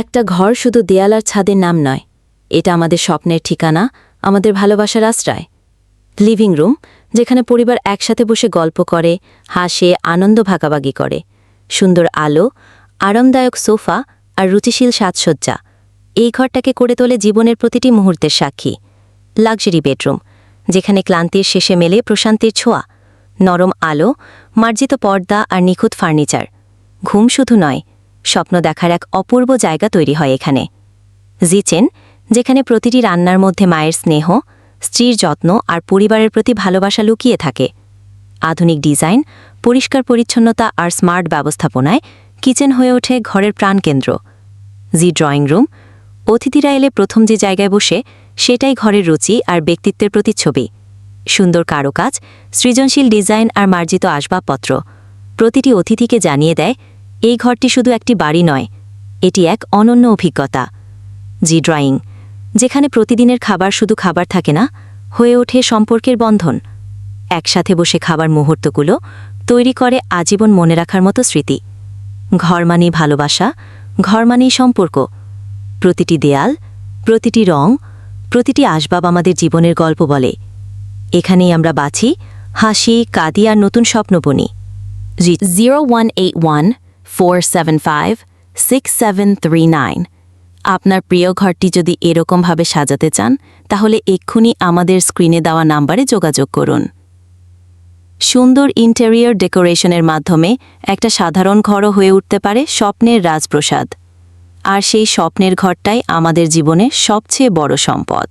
একটা ঘর শুধু দেয়াল আর ছাদের নাম নয়। এটা আমাদের স্বপ্নের ঠিকানা, আমাদের ভালোবাসার আশ্রয়। লিভিং রুম, যেখানে পরিবার একসাথে বসে গল্প করে, হাসে, আনন্দ ভাগাভাগি করে। সুন্দর আলো, আরামদায়ক সোফা আর রুচিশীল সাজসজ্জা। এই ঘরটাকে করে তোলে জীবনের প্রতিটি মুহূর্তের সাক্ষী। লাক্সারি বেডরুম, যেখানে ক্লান্তির শেষে মেলে প্রশান্তির ছোঁয়া। নরম আলো, মার্জিত পর্দা আর নিখুঁত ফার্নিচার। ঘুম শুধু নয় স্বপ্ন দেখার এক অপূর্ব জায়গা তৈরি হয় এখানে। জিচেন যেখানে প্রতিটি রান্নার মধ্যে মায়ের স্নেহ, স্ত্রীর যত্ন আর পরিবারের প্রতি ভালোবাসা লুকিয়ে থাকে। আধুনিক ডিজাইন, পরিষ্কার পরিচ্ছন্নতা আর স্মার্ট ব্যবস্থাপনায় কিচেন হয়ে ওঠে ঘরের প্রাণকেন্দ্র। জি ড্রয়িং রুম, অতিথিরা এলে প্রথম যে জায়গায় বসে সেটাই ঘরের রুচি আর ব্যক্তিত্বের প্রতিচ্ছবি। সুন্দর কারুকাজ, সৃজনশীল ডিজাইন আর মার্জিত আসবাবপত্র। প্রতিটি অতিথিকে জানিয়ে দেয় এই ঘরটি শুধু একটি বাড়ি নয়, এটি এক অনন্য অভিজ্ঞতা। জি ড্রয়িং যেখানে প্রতিদিনের খাবার শুধু খাবার থাকে না, হয়ে ওঠে সম্পর্কের বন্ধন। একসাথে বসে খাবার মুহূর্তগুলো তৈরি করে আজীবন মনে রাখার মতো স্মৃতি। ঘর মানেই ভালোবাসা, ঘর মানেই সম্পর্ক। প্রতিটি দেয়াল, প্রতিটি রং, প্রতিটি আসবাব আমাদের জীবনের গল্প বলে। এখানেই আমরা বাছি হাসি, কাঁদি আর নতুন স্বপ্ন বনি জি zero one eight one four seven five six seven three nine আপনার প্রিয় ঘরটি যদি এরকমভাবে সাজাতে চান, তাহলে এক্ষুনি আমাদের স্ক্রিনে দেওয়া নাম্বারে যোগাযোগ করুন। সুন্দর ইন্টেরিয়র ডেকোরেশনের মাধ্যমে একটা সাধারণ ঘরও হয়ে উঠতে পারে স্বপ্নের রাজপ্রসাদ। আর সেই স্বপ্নের ঘরটাই আমাদের জীবনে সবচেয়ে বড় সম্পদ।